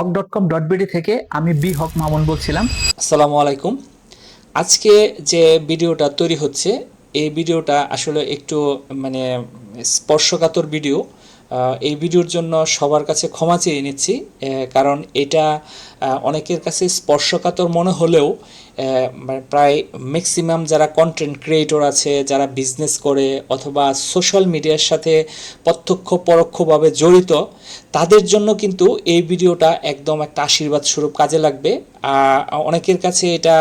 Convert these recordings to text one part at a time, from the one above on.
Haque dot com dot BD থেকে আমি B Haque Mamun বলছিলাম। আসসালামু আলাইকুম। আজকে যে ভিডিওটা তৈরি হচ্ছে, এই ভিডিওটা আসলে একটু মানে স্পর্শকাতর ভিডিও। এই ভিডিওর জন্য সবার কাছে ক্ষমা চেয়ে নিচ্ছি কারণ এটা অনেকের কাছে স্পর্শকাতর মনে হলেও মানে প্রায় ম্যাক্সিমাম যারা কন্টেন্ট ক্রিয়েটর আছে, যারা বিজনেস করে অথবা সোশ্যাল মিডিয়ার সাথে প্রত্যক্ষ পরোক্ষভাবে জড়িত, তাদের জন্য কিন্তু এই ভিডিওটা একদম একটা আশীর্বাদ স্বরূপ কাজে লাগবে। অনেকের কাছে এটা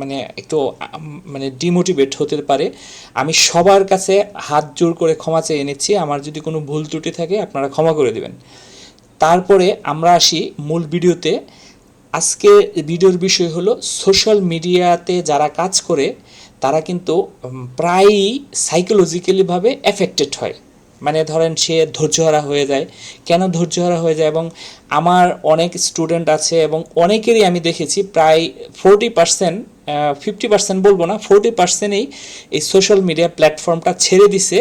মানে একটু মানে ডিমোটিভেট হতে পারে। আমি সবার কাছে হাত জোর করে ক্ষমা চেয়ে নিচ্ছি। আমার যদি কোনো ভুল ত্রুটি থাকে, আপনারা ক্ষমা করে দেবেন। তারপরে আমরা আসি মূল ভিডিওতে। আজকে ভিডিওর বিষয় হলো সোশ্যাল মিডিয়াতে যারা কাজ করে, তারা কিন্তু প্রায়ই সাইকোলজিক্যালিভাবে এফেক্টেড হয়। মানে ধরেন সে ধৈর্যহারা হয়ে যায়। কেন ধৈর্যহারা হয়ে যায়? এবং আমার অনেক স্টুডেন্ট আছে এবং অনেকেরই আমি দেখেছি প্রায় ফোরটি পার্সেন্ট ফিফটি পার্সেন্ট বলব না ফোরটি পার্সেন্টই এই সোশ্যাল মিডিয়া প্ল্যাটফর্মটা ছেড়ে দিছে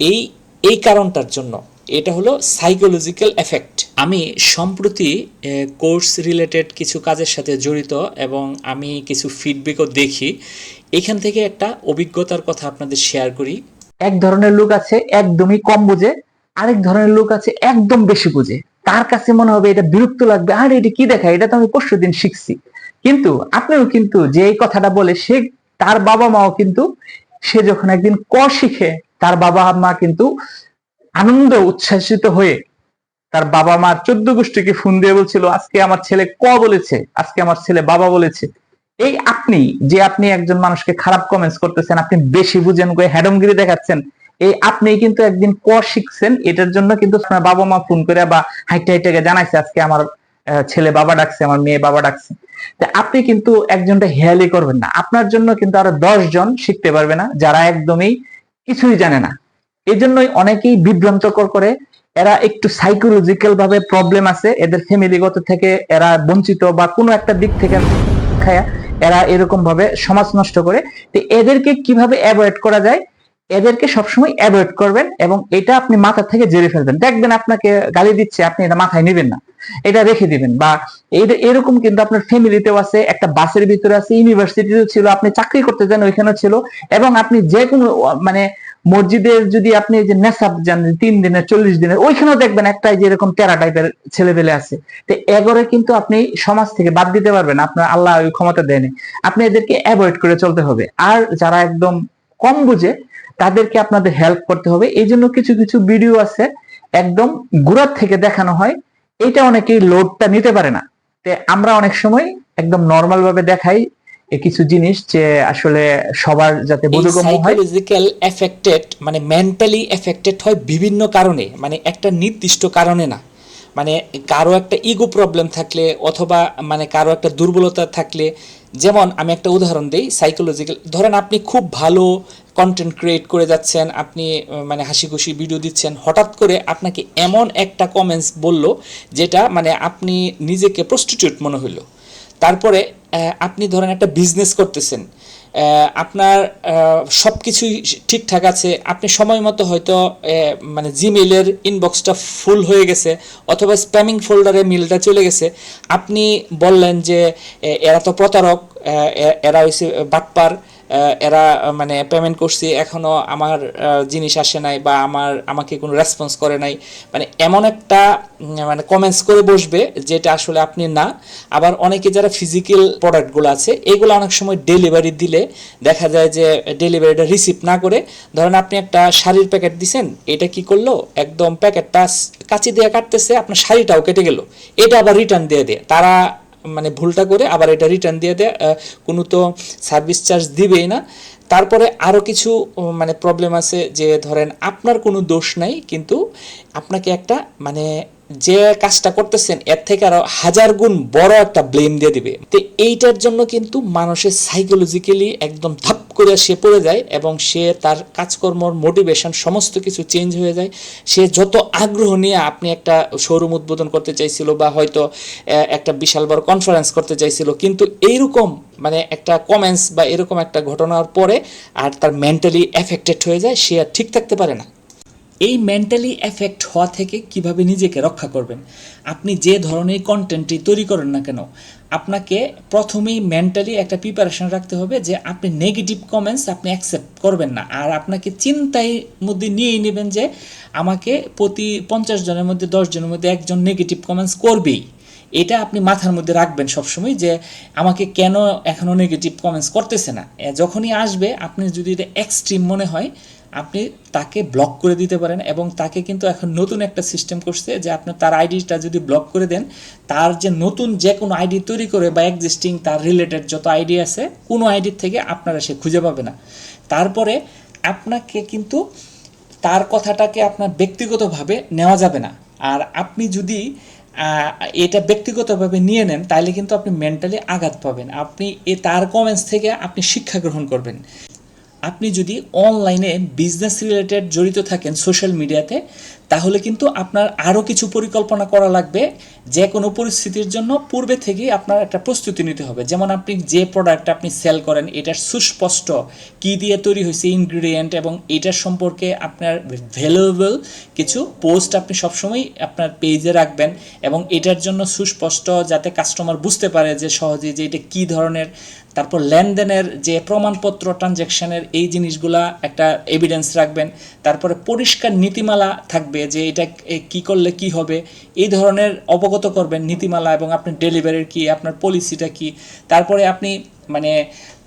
এই এই কারণটার জন্য। এটা হলো সাইকোলজিক্যাল এফেক্ট আমি সম্প্রতি কোর্স রিলেটেড কিছু কাজের সাথে জড়িত এবং আমি কিছু ফিডব্যাকও দেখি। এখান থেকে একটা অভিজ্ঞতার কথা আপনাদের শেয়ার করি। এক ধরনের লোক আছে, একদমই কম বুঝে, আরেক ধরনের লোক আছে, একদম বেশি বুঝে। তার কাছে মনে হবে এটা বিরক্ত লাগবে, আর এটা কি দেখা এটা তো আমি পরশু দিন শিখছি। কিন্তু আপনিও কিন্তু যে এই কথাটা বলে, সে তার বাবা মাও কিন্তু, সে যখন একদিন ক শিখে, তার বাবা মা কিন্তু আনন্দ উচ্ছ্বাসিত হয়ে তার বাবা মার চোদ্দ গোষ্ঠীকে ফোন দিয়ে বলছিল, আজকে আমার ছেলে ক বলেছে? আজকে আমার ছেলে বাবা বলেছে। এই আপনি, যে আপনি একজন মানুষকে খারাপ কমেন্টস করতেছেন, আপনি বেশি বুঝেন করে হ্যাডমগিরি দেখাচ্ছেন, এই আপনি কিন্তু একদিন ক শিখছেন, এটার জন্য কিন্তু বাবা মা ফোন করে বা হাইটে হাইটে জানাইছে, আজকে আমার ছেলে বাবা ডাকছে, আমার মেয়ে বাবা ডাকছে। আপনি কিন্তু একজনটা হেয়ালি করবেন না। আপনার জন্য কিন্তু আরও দশ জন শিখতে পারবে না, যারা একদমই কিছুই জানে না। এই জন্যই অনেকেই বিভ্রান্তকর করে। এরা একটু সাইকোলজিক্যাল ভাবে প্রবলেম আছে। এদের ফ্যামিলিগত থেকে এরা বঞ্চিত বা কোনো একটা দিক থেকে এরা এরকম ভাবে সমাজ নষ্ট করে। তো এদেরকে কীভাবে অ্যাভয়েড করা যায়? এদেরকে সবসময় অ্যাভয়েড করবেন এবং এটা আপনি মাথা থেকে জেরে ফেলবেন। দেখবেন আপনাকে গালি দিচ্ছে, আপনি এটা মাথায় নেবেন না। এটা রেখে দিবেন বা এরকম কিন্তু আপনার ফ্যামিলিতেও আছে, একটা বাসের ভিতরে আছে ইউনিভার্সিটিতেও ছিল, আপনি চাকরি করতে যান, ওইখানেও ছিল এবং আপনি যে কোনো মানে মসজিদের যদি আপনি যে নেশাব যান, তিন দিনের, চল্লিশ দিনের, ওইখানেও দেখবেন একটা যে এরকম টেরা টাইপের ছেলেপেলে আছে। তো এগরে কিন্তু আপনি সমাজ থেকে বাদ দিতে পারবেন, আপনার আল্লাহ ওই ক্ষমতা দেয়নি। আপনি এদেরকে অ্যাভয়েড করে চলতে হবে। আর যারা একদম কম বুঝে, তাদেরকে আপনাদের হেল্প করতে হবে। এই জন্য কিছু কিছু ভিডিও আছে, একদম গুড়ার থেকে দেখানো হয়। এটা অনেকেই লোডটা নিতে পারে না। তে আমরা অনেক সময় একদম নর্মাল ভাবে দেখাই কিছু জিনিস যে আসলে সবার যাতে বোধগম্য হয়। সাইকোলজিক্যাল এফেক্টেড মানে মেন্টালি এফেক্টেড হয় বিভিন্ন কারণে মানে একটা নির্দিষ্ট কারণে না। মানে কারও একটা ইগো প্রবলেম থাকলে অথবা মানে কারও একটা দুর্বলতা থাকলে যেমন আমি একটা উদাহরণ দিই সাইকোলজিক্যাল ধরেন আপনি খুব ভালো কন্টেন্ট ক্রিয়েট করে যাচ্ছেন আপনি মানে হাসি খুশি ভিডিও দিচ্ছেন হঠাৎ করে আপনাকে এমন একটা কমেন্টস বলল যেটা মানে আপনি নিজেকে প্রস্টিটিউট মনে হইল। তারপরে আপনি ধরেন একটা বিজনেস করতেছেন আপনার সব কিছুই ঠিকঠাক আছে, আপনি সময় মতো হয়তো মানে জিমেলের ইনবক্সটা ফুল হয়ে গেছে অথবা স্প্যামিং ফোল্ডারে মিলটা চলে গেছে, আপনি বললেন যে এরা তো প্রতারক এরা হয়েছে বাটপার এরা মানে পেমেন্ট করছি, এখনও আমার জিনিস আসে নাই বা আমার, আমাকে কোনো রেসপন্স করে নাই। মানে এমন একটা মানে কমেন্টস করে বসবে যেটা আসলে আপনি না। আবার অনেকে যারা ফিজিক্যাল প্রোডাক্টগুলো আছে, এগুলো অনেক সময় ডেলিভারি দিলে দেখা যায় যে ডেলিভারিটা রিসিভ না করে। ধরেন আপনি একটা শাড়ির প্যাকেট দিছেন, এটা কি করল? একদম প্যাকেটটা কাঁচি দিয়ে কাটতেছে, আপনার শাড়িটাও কেটে গেল। এটা আবার রিটার্ন দিয়ে দেয়। তারা মানে ভুলটা করে আবার এটা রিটার্ন দিয়ে দেয় কোনো তো সার্ভিস চার্জ দিবেই না। তারপরে আরও কিছু মানে প্রবলেম আছে যে ধরেন আপনার কোনো দোষ নাই, কিন্তু আপনাকে একটা মানে যে কাজটা করতেছেন, এর থেকে আরও হাজার গুণ বড় একটা ব্লেম দিয়ে দিবে। তো এইটার জন্য কিন্তু মানুষের সাইকোলজিক্যালি একদম ধাপ করে সে পড়ে যায় এবং সে তার কাজকর্মর মোটিভেশন সমস্ত কিছু চেঞ্জ হয়ে যায়। সে যত আগ্রহ নিয়ে আপনি একটা শোরুম উদ্বোধন করতে চাইছিল বা হয়তো একটা বিশাল বড় কনফারেন্স করতে চাইছিল, কিন্তু এইরকম মানে একটা কমেন্টস বা এরকম একটা ঘটনার পরে আর তার মেন্টালি এফেক্টেড হয়ে যায়, সে আর ঠিক থাকতে পারে না। এই মেন্টালি এফেক্ট হওয়া থেকে কীভাবে নিজেকে রক্ষা করবেন? আপনি যে ধরনের কন্টেন্টটি তৈরি করেন না কেন, আপনাকে প্রথমেই মেন্টালি একটা প্রিপারেশন রাখতে হবে যে আপনি নেগেটিভ কমেন্টস আপনি অ্যাকসেপ্ট করবেন না। আর আপনাকে চিন্তায় মধ্যে নিয়েই নেবেন যে আমাকে প্রতি পঞ্চাশ জনের মধ্যে, দশ জনের মধ্যে একজন নেগেটিভ কমেন্টস করবেই। এটা আপনি মাথার মধ্যে রাখবেন সবসময় যে আমাকে কেন এখনও নেগেটিভ কমেন্টস করতেছে না। যখনই আসবে, আপনি যদি এটা এক্সট্রিম মনে হয় আপনি তাকে ব্লক করে দিতে পারেন এবং তাকে কিন্তু এখন নতুন একটা সিস্টেম করছে যে আপনি তার আইডিটা যদি ব্লক করে দেন, তার যে নতুন যে কোনো আইডি তৈরি করে বা এক্সিস্টিং তার রিলেটেড যত আইডি আছে, কোনো আইডির থেকে আপনারা সে খুঁজে পাবে না। তারপরে আপনাকে কিন্তু তার কথাটাকে আপনার ব্যক্তিগতভাবে নেওয়া যাবে না। আর আপনি যদি এটা ব্যক্তিগতভাবে নিয়ে নেন তাহলে কিন্তু আপনি মেন্টালি আঘাত পাবেন। আপনি এ, তার কমেন্টস থেকে আপনি শিক্ষা গ্রহণ করবেন। আপনি যদি অনলাইনে বিজনেস রিলেটেড জড়িত থাকেন সোশ্যাল মিডিয়াতে তাহলে কিন্তু আপনার আরও কিছু পরিকল্পনা করা লাগবে যে কোনো পরিস্থিতির জন্য পূর্বে থেকেই আপনার একটা প্রস্তুতি নিতে হবে। যেমন আপনি যে প্রোডাক্ট আপনি সেল করেন, এটার সুস্পষ্ট কী দিয়ে তৈরি হয়েছে ইনগ্রিডিয়েন্ট এবং এটার সম্পর্কে আপনার ভ্যালুয়েবল কিছু পোস্ট আপনি সবসময় আপনার পেজে রাখবেন এবং এটার জন্য সুস্পষ্ট যাতে কাস্টমার বুঝতে পারে যে সহজে যে এটা কী ধরনের। তারপর লেনদেনের যে প্রমাণপত্র ট্রানজ্যাকশনের এই জিনিসগুলা একটা এভিডেন্স রাখবেন। তারপরে পরিষ্কার নীতিমালা থাকবে যে এটা কি করলে কি হবে, এই ধরনের অবগত করবেন নীতিমালা এবং আপনার ডেলিভারির কি, আপনার পলিসিটা কি। তারপরে আপনি মানে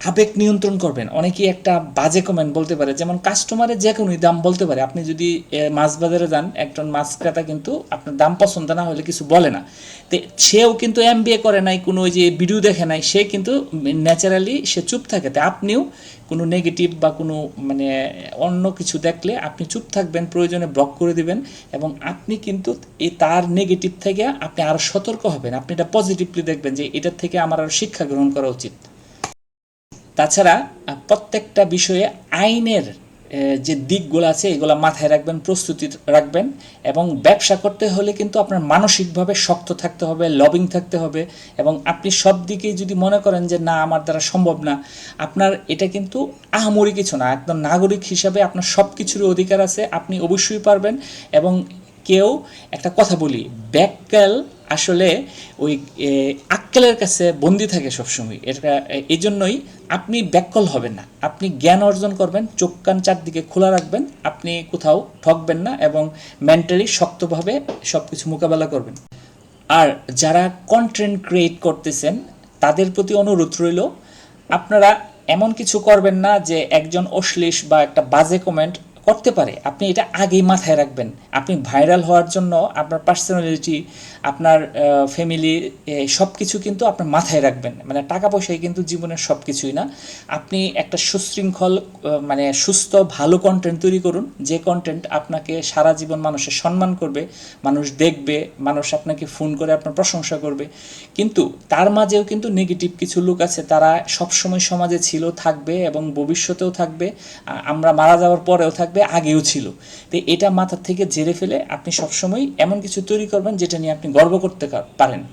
আবেগ নিয়ন্ত্রণ করবেন। অনেকেই একটা বাজে কমেন্ট বলতে পারে, যেমন কাস্টমারের যে কোনো দাম বলতে পারে। আপনি যদি মাছ বাজারে যান, একজন মাছ ক্রেতা কিন্তু আপনার দাম পছন্দ না হলে কিছু বলে না। তো, সেও কিন্তু এম করে নাই, কোনো ওই যে ভিডিও দেখে নাই, সে কিন্তু ন্যাচারালি সে চুপ থাকে। তো, আপনিও কোনো নেগেটিভ বা কোনো মানে অন্য কিছু দেখলে আপনি চুপ থাকবেন, প্রয়োজনে ব্লক করে দিবেন এবং আপনি কিন্তু এই তার নেগেটিভ থেকে আপনি আরও সতর্ক হবেন। আপনি এটা পজিটিভলি দেখবেন যে এটার থেকে আমার আরও শিক্ষা গ্রহণ করা উচিত। তাছাড়া প্রত্যেকটা বিষয়ে আইনের যে দিকগুলো আছে, এগুলো মাথায় রাখবেন, প্রস্তুতি রাখবেন এবং ব্যবসা করতে হলে কিন্তু আপনার মানসিকভাবে শক্ত থাকতে হবে লবিং থাকতে হবে এবং আপনি সব দিকেই যদি মনে করেন যে, না, আমার দ্বারা সম্ভব না, আপনার এটা কিন্তু আহামরি কিছু না। একদম নাগরিক হিসাবে আপনার সব কিছুরই অধিকার আছে, আপনি অবশ্যই পারবেন এবং কেউ একটা কথা বলি, ব্যাককাল আসলে ওই আক্কেলের কাছে বন্দি থাকে সবসময়। এটা এই জন্যই আপনি ব্যাককল হবেন না। আপনি জ্ঞান অর্জন করবেন, চোখ কান চারদিকে খোলা রাখবেন, আপনি কোথাও ঠকবেন না এবং মেন্টালি শক্তভাবে সব কিছু মোকাবেলা করবেন। আর যারা কন্টেন্ট ক্রিয়েট করতেছেন, তাদের প্রতি অনুরোধ রইল, আপনারা এমন কিছু করবেন না যে একজন অশ্লীল বা একটা বাজে কমেন্ট করতে পারে। আপনি এটা আগেই মাথায় রাখবেন। আপনি ভাইরাল হওয়ার জন্য আপনার পার্সোনালিটি আপনার ফ্যামিলি সব কিছু কিন্তু আপনার মাথায় রাখবেন। মানে টাকা পয়সাই কিন্তু জীবনের সব কিছুই না। আপনি একটা সুশৃঙ্খল মানে সুস্থ, ভালো কন্টেন্ট তৈরি করুন। যে কন্টেন্ট আপনাকে সারা জীবন মানুষের সম্মান করবে, মানুষ দেখবে, মানুষ আপনাকে ফোন করে আপনার প্রশংসা করবে। কিন্তু তার মাঝেও কিন্তু নেগেটিভ কিছু লোক আছে। তারা সবসময় সমাজে ছিল, থাকবে এবং ভবিষ্যতেও থাকবে। আমরা মারা যাওয়ার পরেও থাকবে। আগেও ছিল। তো এটা মাথার থেকে ঝেড়ে ফেলে আপনি সবসময় এমন কিছু তৈরি করবেন যেটা নিয়ে আপনি গর্ব করতে পারেন।